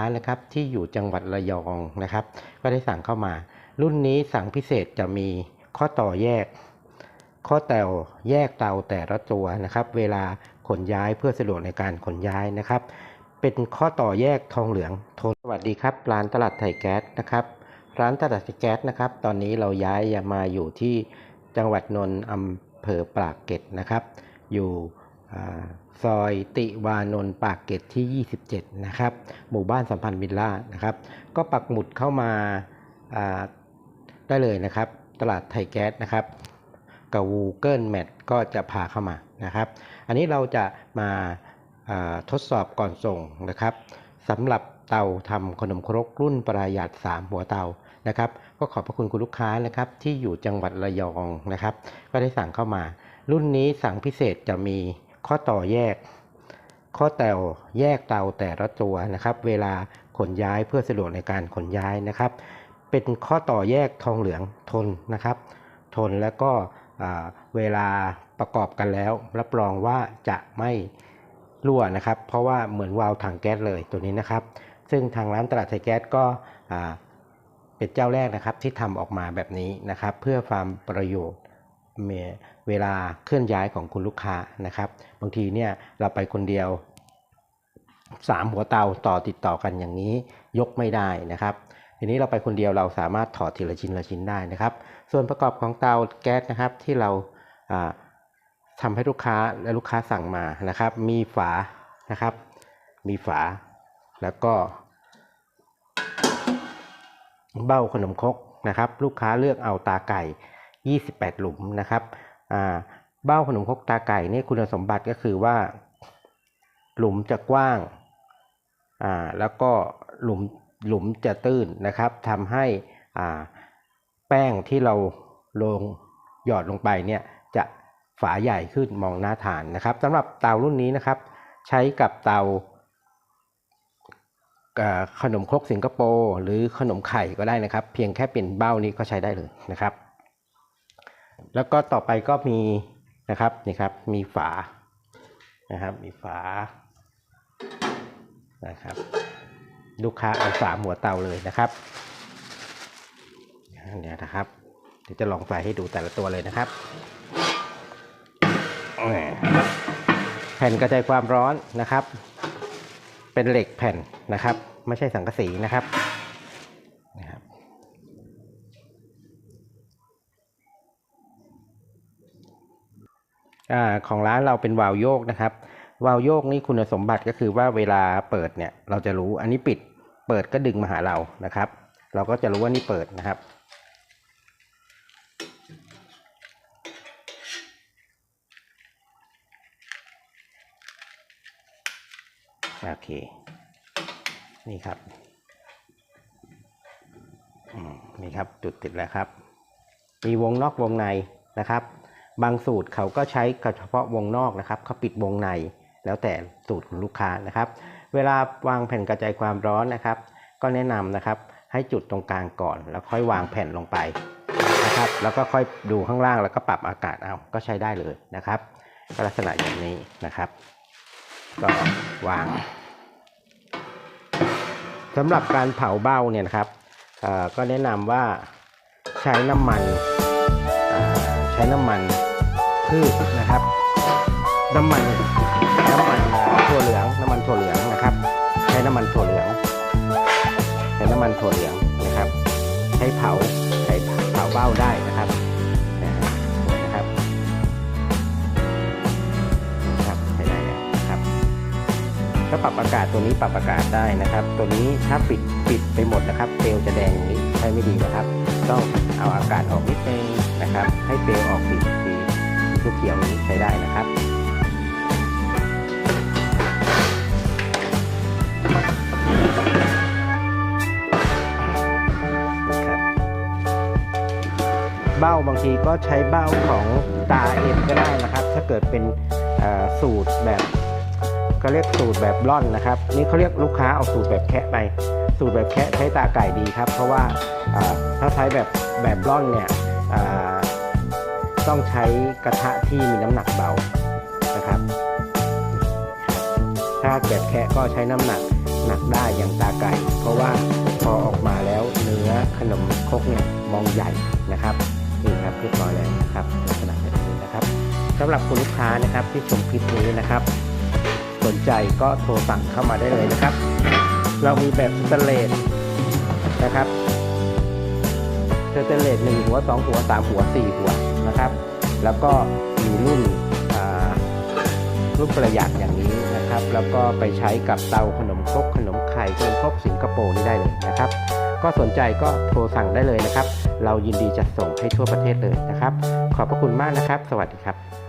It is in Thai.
ร้านนะครับที่อยู่จังหวัดระยองนะครับ ก็ได้สั่งเข้ามา รุ่นนี้สั่งพิเศษจะมีข้อต่อแยก ข้อเตาแยกเตาแต่ละตัวนะครับ เวลาขนย้ายเพื่อสะดวกในการขนย้ายนะครับ เป็นข้อต่อแยกทองเหลืองโทนสวัสดีครับ ร้านตลาดไทยแก๊สนะครับร้านตลาดไทยแก๊สนะครับ ตอนนี้เราย้ายมาอยู่ที่จังหวัดนนท์อำเภอปากเกร็ดนะครับ อยู่ ซอยติวานนท์ปากเกร็ดที่ 27 นะครับ หมู่บ้านสัมพันธ์วิลล่านะครับ ก็ปักหมุดเข้ามาาได้เลยนะครับ ตลาดไทยแก๊สนะครับกับ Google Map ก็จะพาเข้ามานะครับ อันนี้เราจะมาาทดสอบก่อนส่งนะครับสำหรับเตาทำขนมครกรุ่นประหยัด 3 หัวเตานะครับ ก็ขอบพระคุณคุณลูกค้านะครับ ที่อยู่จังหวัดระยองนะครับ ก็ได้สั่งเข้ามา รุ่นนี้สั่งพิเศษจะมี ข้อต่อแยก ข้อเตาแยกเตาแต่ละตัวนะครับ เวลาขนย้ายเพื่อสะดวกในการขนย้ายนะครับ เป็นข้อต่อแยกทองเหลืองทนนะครับ ทนแล้วก็เวลาประกอบกันแล้ว รับรองว่าจะไม่รั่วนะครับ เพราะว่าเหมือนวาล์วถังแก๊สเลยตัวนี้นะครับ ซึ่งทางร้านตลาดไทยแก๊สก็เป็นเจ้าแรกนะครับที่ทำออกมาแบบนี้นะครับ เพื่อความประโยชน์ เมเวลาเคลื่อนย้ายของคุณลูกค้านะครับ บางทีเนี่ยเราไปคนเดียวสามหัวเตาต่อติดต่อกันอย่างนี้ยกไม่ได้นะครับทีนี้เราไปคนเดียวเราสามารถถอดทีละชิ้นละชิ้นได้นะครับ ส่วนประกอบของเตาแก๊สนะครับที่เราอ่าทำให้ลูกค้าและลูกค้าสั่งมานะครับ มีฝานะครับ มีฝาแล้วก็ เบ้าขนมครกนะครับ ลูกค้าเลือกเอาตาไก่ 28 หลุมนะครับเบ้าขนมครกตาไก่นี่คุณสมบัติก็คือว่า หลุมจะกว้างาแล้วก็หลุมหลุมจะตื้นนะครับทำให้แป้งที่เราลงหยอดลงไปเนี่ยจะฝาใหญ่ขึ้นมองหน้าฐานนะครับสำหรับเตารุ่นนี้นะครับ ใช้กับเตาขนมครกสิงคโปร์หรือขนมไข่ก็ได้นะครับ เพียงแค่เป็นเบ้านี้ก็ใช้ได้เลยนะครับ แล้วก็ต่อไปก็มีนะครับนี่ครับมีฝานะครับมีฝานะครับลูกค้าเอาสามหัวเตาเลยนะครับเนี่ยนะครับเดี๋ยวจะลองใส่ให้ดูแต่ละตัวเลยนะครับแผ่นกระจายความร้อนนะครับ เป็นเหล็กแผ่นนะครับ ไม่ใช่สังกะสีนะครับ อของร้านเราเป็นวาลโยกนะครับ วาลโยกนี่คุณสมบัติก็คือว่าเวลาเปิดเนี่ยเราจะรู้อันนี้ปิดเปิดก็ดึงมาหาเรานะครับ เราก็จะรู้ว่านี่เปิดนะครับ โอเค นี่ครับอืมนี่ครับจุดติดแล้วครับ มีวงนอกวงในนะครับ บางสูตรเขาก็ใช้เฉพาะวงนอกนะครับเขาปิดวงในแล้วแต่สูตรของลูกค้านะครับ เวลาวางแผ่นกระจายความร้อนนะครับ ก็แนะนำนะครับให้จุดตรงกลางก่อน แล้วค่อยวางแผ่นลงไปนะครับ แล้วก็ค่อยดูข้างล่างแล้วก็ปรับอากาศเอาก็ใช้ได้เลยนะครับก็ลักษณะอย่างนี้นะครับ ก็วางสำหรับการเผาเบ้าเนี่ยนะครับก็แนะนำว่าใช้น้ำมัน ใช้น้ำมันพืชนะครับ น้ำมันน้ำมันถั่วเหลืองน้ำมันถั่วเหลืองนะครับ ใช้น้ำมันถั่วเหลืองใช้น้ำมันถั่วเหลืองนะครับ ใช้เผาใช้เผาเบ้าได้นะครับนะครับนะครับใช้ได้นะครับถ้าปรับอากาศตัวนี้ปรับอากาศได้นะครับ ตัวนี้ถ้าปิดปิดไปหมดนะครับเปลจะแดงอย่างนี้ใช้ไม่ดีนะครับ ต้องเอาอากาศออกนิดนึงนะครับ ให้เปลวออกสีสีลูกเขียวนี้ใช้ได้นะครับเบ้าบางทีก็ใช้เบ้าของตาเอ็นก็ได้นะครับ ถ้าเกิดเป็นสูตรแบบ เขาเรียกสูตรแบบร่อนนะครับ นี่เขาเรียกลูกค้าเอาสูตรแบบแคะไป สูตรแบบแคะใช้ตาไก่ดีครับ เพราะว่าถ้าใช้แบบแบบร่อนเนี่ยต้องใช้กระทะที่มีน้ำหนักเบานะครับ ถ้าแบบแคะก็ใช้น้ำหนักหนักได้อย่างตาไก่ เพราะว่าพอออกมาแล้วเนื้อขนมครกเนี่ยมองใหญ่นะครับนี่ครับเรียบร้อยแล้วนะครับลักษณะแบบนี้นะครับสำหรับคุณลูกค้านะครับที่ชมคลิปนี้นะครับ สนใจก็โทรสั่งเข้ามาได้เลยนะครับ เรามีแบบสแตเลสนะครับสแตเลสหนึ่งหัวสองหัวสามหัวสี่หัวนะครับ แล้วก็มีรุ่นรุ่นประหยัดอย่างนี้นะครับ แล้วก็ไปใช้กับเตาขนมครกขนมไข่ขนมครกสิงคโปร์นี่ได้เลยนะครับ ก็สนใจก็โทรสั่งได้เลยนะครับ เรายินดีจัดส่งให้ทั่วประเทศเลยนะครับ ขอบพระคุณมากนะครับ สวัสดีครับ